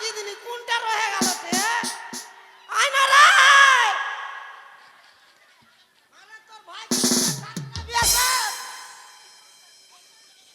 গিদিনি কোনটা রয়ে গেল তে আয়না রে আরে তোর ভাই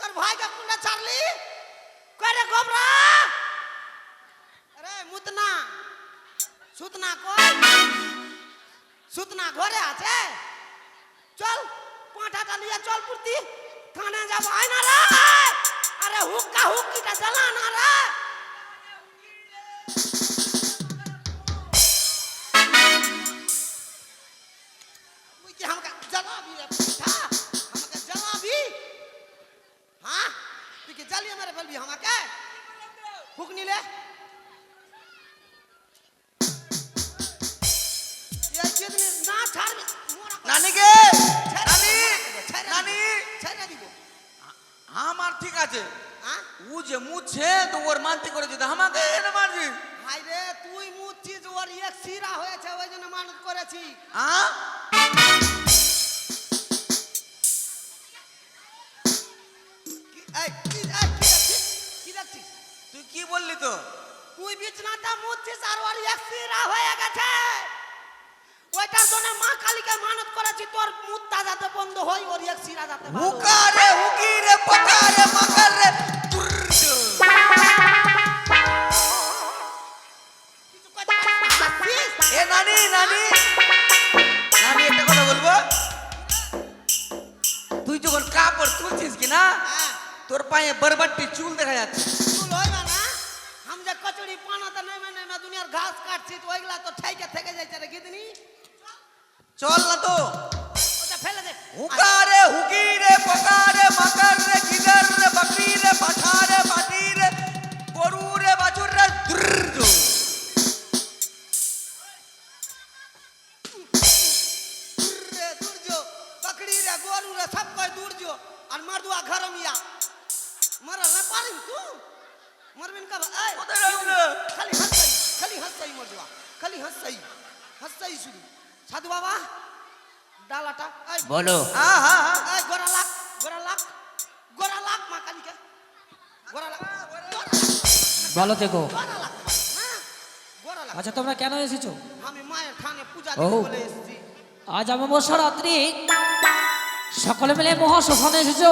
তোর ভাইকে কোনটা ছাড়লি কই রে গোবরা আরে মুতনা, সুতনা কই সুতনা হুক্কা হুক্কিটা জ্বালা না দিব, আমার ঠিক আছে। ও যে মুছে তো ওর মানতে আমাকে মারবি? হাই রে তুই মুচ্ছিস ওর এক শিরা হয়েছে ওই জন্য মানত করেছি। হ্যাঁ? তুই কি বললি তো? তুই বিছনাটা মুচ্ছিস আর ওর এক শিরা হয়ে গেছে। ওইটার জন্য মা কালীকে মানত করেছি তোর মুত্তা যাতে বন্ধ হয় ওর এক শিরা যাতে ভালো হয়। হুকা রে হুকি রে পকা রে মাকার রে তুর্র। কিছু কথা হাসছিস? এ নানি নানি নানি একটা কথা বলব তুই যখন কাপড় তুলছিস কি না হ্যাঁ, তোর পায়ে বরবাট্টি চুল দেখা যাচ্ছে চুল হইবে না যে কচুরি পানাতে নেমে নেমে দুনিয়ার ঘাস কাটছি তো ওইগুলা তো ঠাইকে থেকে যাইছে রে গিদনি চল না তো। ফেলে দে। হুকারে হুকিরে হুকি মাকারে পকা রে মাকার সাধু বাবা ডালাটা বলো। বলো দেখো মা ভালো আচ্ছা তোমরা কেন এসেছ? আমি মায়ের পূজা এসেছি। আজ অমাবস্যা রাত্রি সকলে মিলে মহাশ্মশানে এসেছ?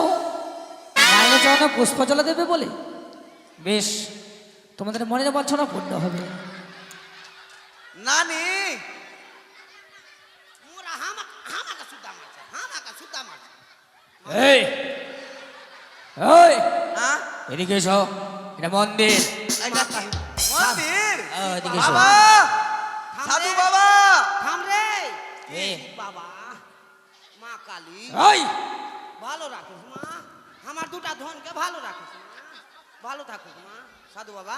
পুষ্প জল দেবে বলে। বেশ তোমাদের মনের বাঞ্ছনা পূর্ণ হবে। নানি এই! এই! এদিকে এসো এটা মন্দির। মন্দির। এদিকে এসো। বাবা! সাধু বাবা! থাম রে। বাবা মা কালী। ভালো রাখিস মা। আমার দুটা ধনকে ভালো রাখিস ভালো থাকুক মা। সাধু বাবা।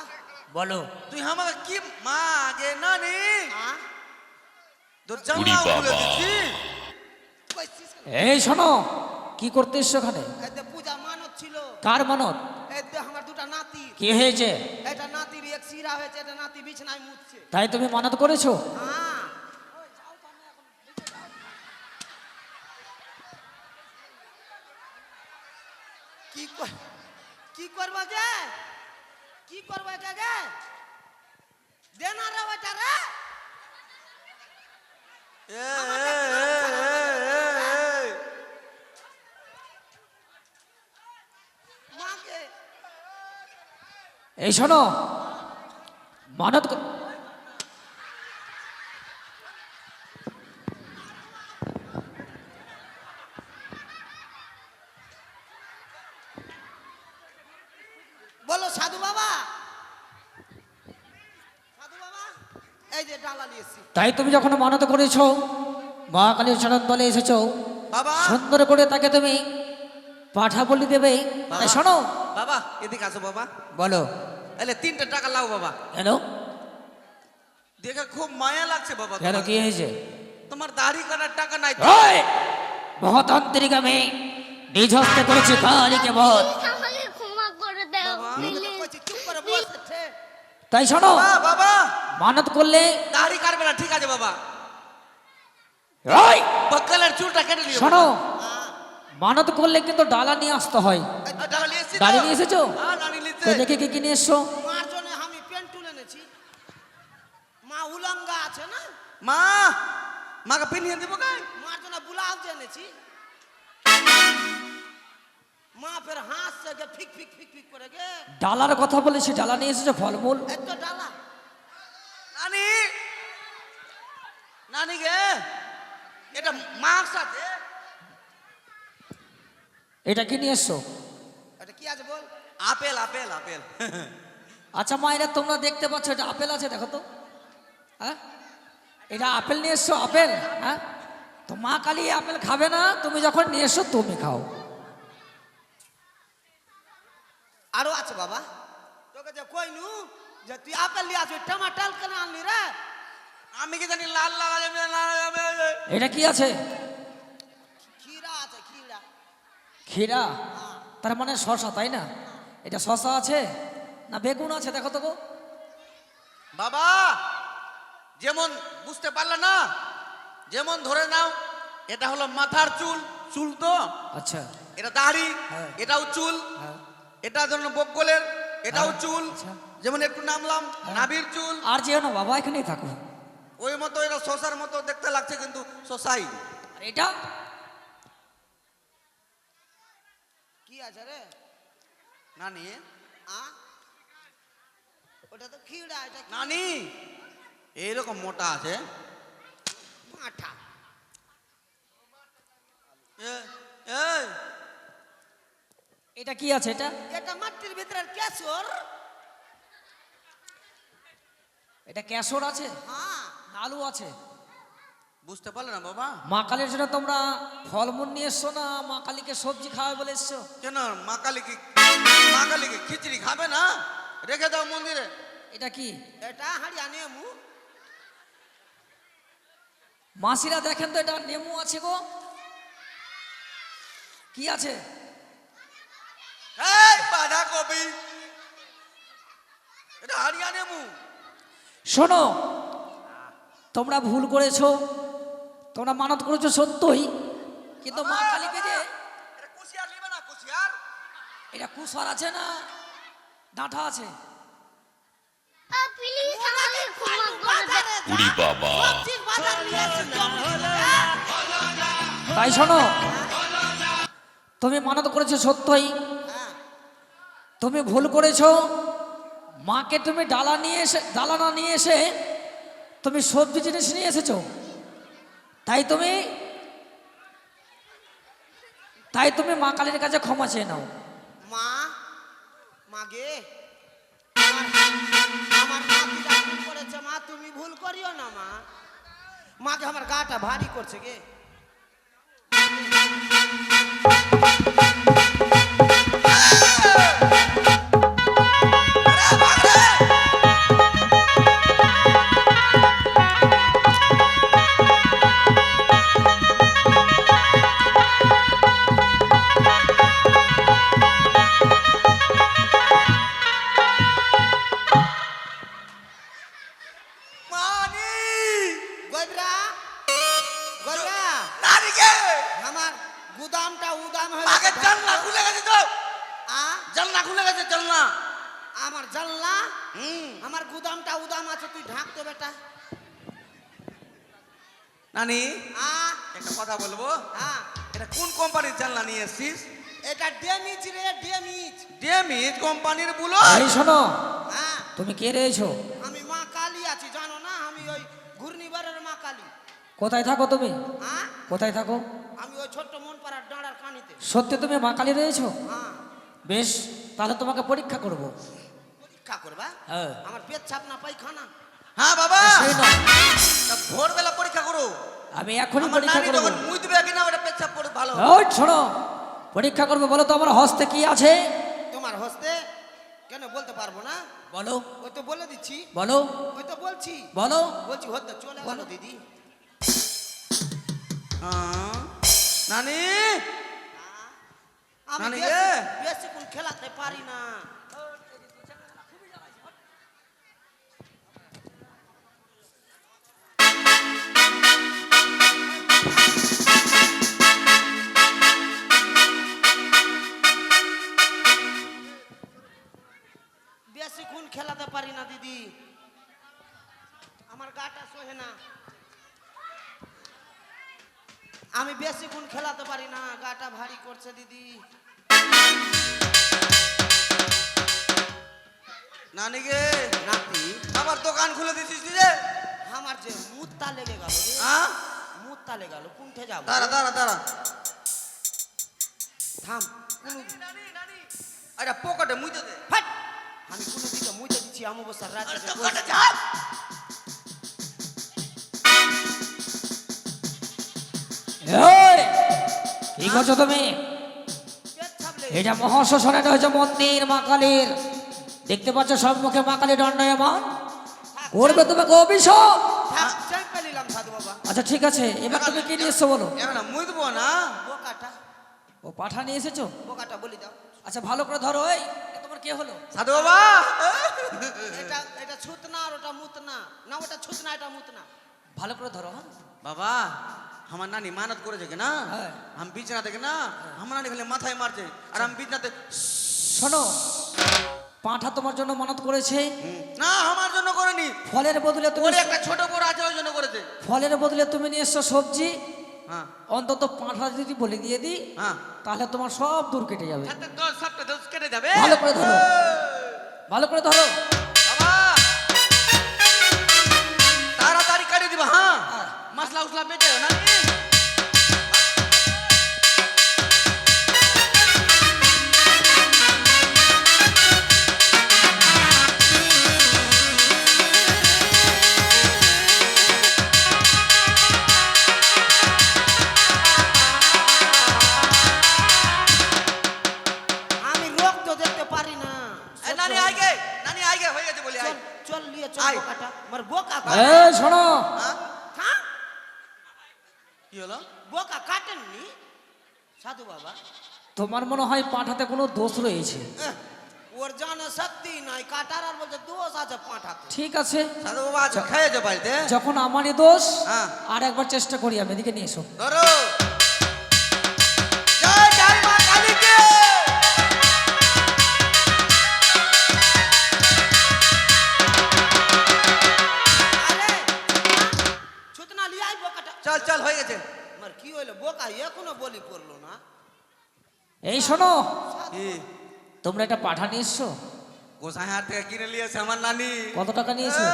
বলো। তুই আমাকে কি মা আগে নানি। আ তোর জামা খুলে দিচ্ছি কইছিস কেন? এই শোনো কি করতে এসছো যে পূজা মানত ছিল। কার মানত? এই যে আমার দুটা নাতি। কি হয়েছে? এটা নাতির এক শিরা হয়েছে এটা নাতি বিছনায় মুতছে। তাই তুমি মানত করেছ? হ্যাঁ। কি কর- কি করব গে? কি করব গে গে দে না রে ওটা রে এ, এ, এ, এ, এ। মাকে এই শোনো মানত ক- বলো সাধু বাবা সাধু বাবা এই যে ডালা নিয়েছি তাই তুমি যখন মানত করেছ মা কালীর চরণ তলে এসেছ বাবা। সুন্দর করে তাকে তুমি পাঠা বলি দেবে। তাই শোনো। বাবা এদিকে আসো বাবা। বলো। এলে তিনটা টাকা লাও বাবা। কেন? দেখে খুব মায়া লাগছে বাবা কেন কি হয়েছে? তোমার দাড়ি কাটার টাকা নাই। মহাতান্ত্রিক আমি নিজ হস্তে করেছি কালীকে বধ। তাই শোনো। বাবা। মানত করলে দাড়ি কাটবে না ঠিক আছে বাবা। হ্যাঁ, মা আছে না? মা মাকে দেবো জন্য মা ফের ফিক ফিক ফিক ফিক করে ডালার কথা বলেছি ডালা নিয়ে এসেছ ফলমূল? এত ডালা। এটা এটা কি নিয়ে এসছো? এটা কি আছে বল? Apple apple apple. আচ্ছা মায়েরা তোমরা দেখতে পাচ্ছ এটা আপেল আছে দেখো তো। হ্যাঁ? এটা আপেল নিয়ে এসছো আপেল? হ্যাঁ? তো মা কালী আপেল খাবে না তুমি যখন নিয়ে এসছো তুমি খাও। আরও আছে বাবা। তোকে যে কইনু যে তুই আপেল নিয়ে আসবি টমাটাল কেন আনলি রে? আমি কি জানি লাল লাল যাবে লাল যাবে এটা কি আছে? খিরা আছে খিরা ক্ষীরা? তার মানে শশা তাই না? এটা শশা আছে না বেগুন আছে দেখো তো গো। বাবা যেমন বুঝতে পারলে না যেমন ধরে নাও এটা হলো মাথার চুল। চুল তো? আচ্ছা। এটা দাড়ি হ্যাঁ। এটাও চুল। হ্যাঁ। এটা ধরুন বকলের এটাও হ্যাঁ, চুল। আচ্ছা। যেমন একটু নামলাম হ্যাঁ। নাভির চুল। আর যেও না বাবা এখানেই থাকো। ওই মতো এটা শশার মতো দেখতে লাগছে কিন্তু শশাই। আর এটা? কি আছে রে? নানি আ? ওটা তো খিরা এটা নানি এইরকম মোটা আছে। মাঠা। এটা কি আছে এটা? এটা মাটির ভিতরে কেশর এটা কেশর আছে? হ্যাঁ। আলু আছে। বুঝতে পারলে না বাবা? মা কালীর জন্য তোমরা ফলমূল নিয়ে এসছো না? মা কালীকে সবজি খাওয়াবে বলে এসছো? কেন? মা কালীকে মা কালীকে খিচড়ি খাবে না? রেখে দাও মন্দিরে। এটা কি? এটা হাড়িয়া নেমু। মাসিরা দেখেন তো এটা নেমু আছে গো। কি আছে? এই বাঁধা কবি এটা হারিয়া নেমু। শোনো তোমরা ভুল করেছ তোমরা মানত করেছ সত্যই কিন্তু মা কালীকে যে এটা কুসর আছে না? ডাঁটা আছে। প্লিজ আমাকে ক্ষমা করে দাও। বাজারে যা। সবজির বাজার নিয়ে এসে জমি তাই শোনো তুমি মানত করেছ সত্যই হ্যাঁ তুমি ভুল করেছ মাকে তুমি ডালা নিয়ে এসে ডালা না নিয়ে এসে তুমি সবজি জিনিস নিয়ে এসেছ? তাই তুমি তাই তুমি মা কালীর কাছে ক্ষমা চেয়ে নাও। মা মাগে আমার ভুল করেছে মা? তুমি ভুল করিও না মা। মাকে আমার গাটা ভারী করছে গে। গুদামটা উদাম হয়ে আগে জানলা খুলে গেছে তো। আ? জানলা খুলে গেছে জানলা। আমার জানলা? হুম। আমার গুদামটা উদাম আছে তুই ঢাক দে বেটা। নানি আ? একটা কথা বলব? হ্যাঁ এটা কোন কোম্পানির জানলা নিয়ে এসছিস? এটা ডেমিজ রে ডেমিজ। ডেমিজ কোম্পানির বুলো এই শোনো। হ্যাঁ তুমি কে রয়েছো? আমি মা কালী আছি জানো না? আমি ওই ঘূর্ণিবারের মা কালী। কোথায় থাকো তুমি? হ্যাঁ কোথায় থাকো আমি ওই ছোট্ট মন পাড়ার ডাঁড়ার কানিতে সত্যি তুমি মা কালী রয়েছো? হ্যাঁ বেশ তাহলে তোমাকে পরীক্ষা করব। পরীক্ষা করবা? হ্যাঁ। আমার পেট ছাপ না পায়খানা? হ্যাঁ বাবা। ভোরবেলা পরীক্ষা করো। আমি এখনই আমার পরীক্ষা করব। যখন দিবে কিনা ওটা পেচ্ছাপ করে ভালো ওই শোনো পরীক্ষা করব বলো তো আমার হস্তে কি আছে? তোমার হস্তে? কেন বলতে পারব না? বলো। ওই তো বলে দিচ্ছি। বলো। ওই তো বলছি। বলো। বলছি হতে চলে গেল দিদি। হ্যাঁ। নানি! আমি বেশি-। বেশিক্ষণ খেলাতে পারি না। বেশিক্ষণ খেলাতে পারি না দিদি। আমার গাটা সহে না। আমি বেশি গুণ খেলাতে পারি না গাটা ভারী করছে দিদি। নানি গে। নাতি? আবার দোকান খুলে দিছিস রে আমার যে মুত্তা লেগে গেল হ্যাঁ? মুত্তা লেগে গেল কোনঠে যাব? দাঁড়া দাঁড়া দাঁড়া। থাম। কোনো আরে পকেটে মুইতে দে। ফাট! আমি কোনো দিকে মুইতে দিচ্ছি অমাবস্যার রাতে দোকানে যা এই, কি করছ তুমি? এটা মহাশ্মশান এটা হচ্ছে মন্দির মা কালীর। দেখতে পাচ্ছ সব মুখে মা কালী দণ্ডায়মান করবে তোমাকে অভিশাপ। চেপে নিলাম সাধু বাবা। আচ্ছা ঠিক আছে এবার তুমি কি নিয়ে এসছো বলো? না মুই না? বোকাটা। ও পাঠা নিয়ে এসেছ? বোকাটা বলি দাও। আচ্ছা ভালো করে ধরো এই তোমার কে হলো? সাধু বাবা! এটা এটা ছুতনা আর ওটা মুতনা। না ওটা ছুতনা এটা মুতনা। ভালো করে ধরো হ্যাঁ। বাবা আমার নানি মানত করেছে কি না? হ্যাঁ। আমি বিছানা থেকে না আমার নানি খালি মাথায় মারছে আর আমি বিছানাতে শোনো পাঁঠা তোমার জন্য মানত করেছে? না আমার জন্য করেনি। ফলের বদলে তুমি ওর একটা ছোট বড় আছে ওই জন্য করেছে। ফলের বদলে তুমি নিয়ে এসছো সবজি? হ্যাঁ। অন্তত পাঁঠা যদি বলে দিয়ে দিই হ্যাঁ। তাহলে তোমার সব দূর কেটে যাবে। দশ সপ্তাহ কেটে যাবে। ভালো করে ধরো। ভালো করে ধরো। বাবা! তাড়াতাড়ি কাটি দিবা হ্যাঁ। মশলা উসলা বেটে না শোনো। হ্যাঁ হ্যাঁ কি হলো? বোকা কাটেননি? সাধু বাবা। তোমার মনে হয় পাঠাতে কোনো দোষ রয়েছে? ওর জানা শক্তি নাই কাটার আর বলছে দোষ আছে পাঠাতে। ঠিক আছে। সাধু বাবা বাড়িতে? যখন আমারই দোষ হ্যাঁ। আর একবার চেষ্টা করি আমি এদিকে নিয়ে এসো। ধরো। এই শোনো তোমরা একটা পাঠা নিয়ে এসছো গোসাই হাট থেকে কিনে নিয়েছে আমার নানি। কত টাকা নিয়েছো?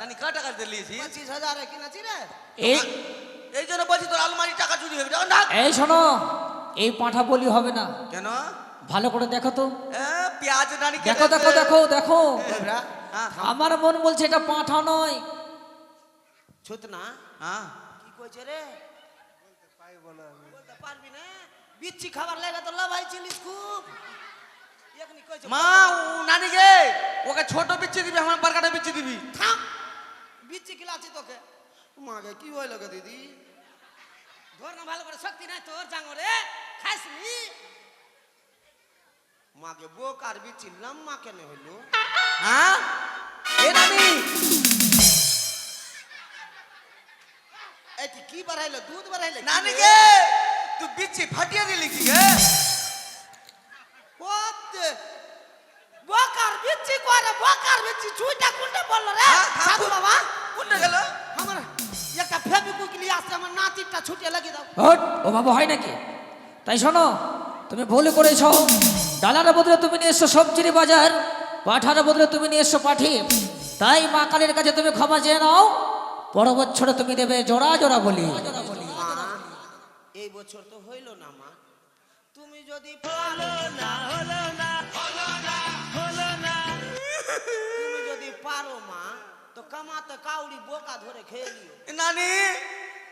নানি ক টাকা দিয়ে নিয়েছি পঁচিশ হাজারে কিনেছি রে। এই এই জন্য বলছি তোর আলমারি টাকা চুরি হবে। যখন এই শোনো এই পাঁঠা বলি হবে না। কেন? ভালো করে দেখো তো। পেঁয়াজ নানি দেখো দেখো দেখো দেখো। হ্যাঁ। আমার মন বলছে এটা পাঁঠা নয়। ছুতনা হ্যাঁ। কি কইছে রে? বলতে পারবি না। বিচ্ছি খাবার লেগে তো লাভাইছিলিস খুব। মা ও নানি গে ওকে ছোট বিচ্ছি দিবি আমার বারকাটা বিচ্ছি দিবি। থাম বিচ্ছি কিলাছি তোকে। মাকে কি হইল গে দিদি? ধর না ভালো করে শক্তি নাই তোর জাঙ্গরে খাইসনি মাকে বোক আর বিচ্ছি লম্মা কেন হইল? হ্যাঁ? এ নানি। কি বাড়াইলো দুধ বাড়াইলো নানি? গে তুই বিচ্ছি ফাটিয়ে দিলি কি গে ওতে বকার বিচ্ছি করে বকার বিচ্ছি ছুইটা কোনটা বলল রে সাধু বাবা কোনটা গেল আমার একটা ফেবিকুইক নিয়ে আসছে আমার নাতিরটা ছুটে লাগিয়ে দাও হট ও বাবা হয় নাকি তাই শোনো তুমি ভুল করেছ ডালার বদলে তুমি নিয়ে এসছো সবজির বাজার পাঠার বদলে তুমি নিয়ে এসছো পাঠি তাই মা কালীর কাছে তুমি ক্ষমা চেয়ে নাও পর বছরে তুমি দেবে জোড়া জোড়া বলি এই বছর তো হইল না মা। তুমি যদি পারো না হলো না হলো না হলো না তুমি যদি পারো মা তো কামাতে কাউরি বোকা ধরে খেয়ে নিও। নানি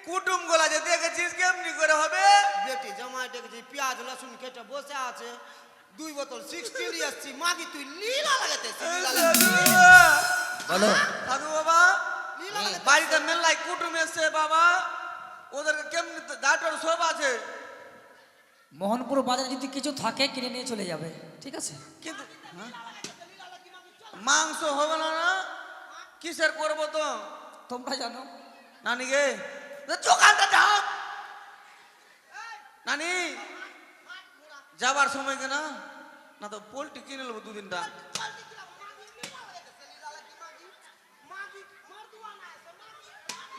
কুটুম গোলা যে দেখেছিস কেমনি করে হবে? বেটি জামাই দেখেছি পেঁয়াজ রসুন কেটে বসে আছে। দুই বোতল সিক্সটি নিয়ে আসছি মাগি তুই লীলা লাগাতেছি লীলা বলো। সাধু বাবা। বাড়িতে মেলাই কুটুম এসছে বাবা। ওদেরকে কেমনি দাঁটর সব আছে। মোহনপুর বাজারে যদি কিছু থাকে কিনে নিয়ে চলে যাবে। ঠিক আছে? কিন্তু হ্যাঁ? মাংস হবে না না? কিসের করব তো? তোমরা জানো। নানি গে দোকানটা যাও নানি যাবার সময় কেনা? না তো পোল্ট্রি কিনে নেব দুদিনটা।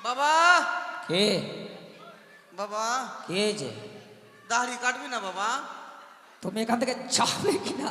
বাবা! কে? বাবা। কে যে? দাড়ি কাটবি না বাবা। তুমি এখান থেকে যাবে কিনা?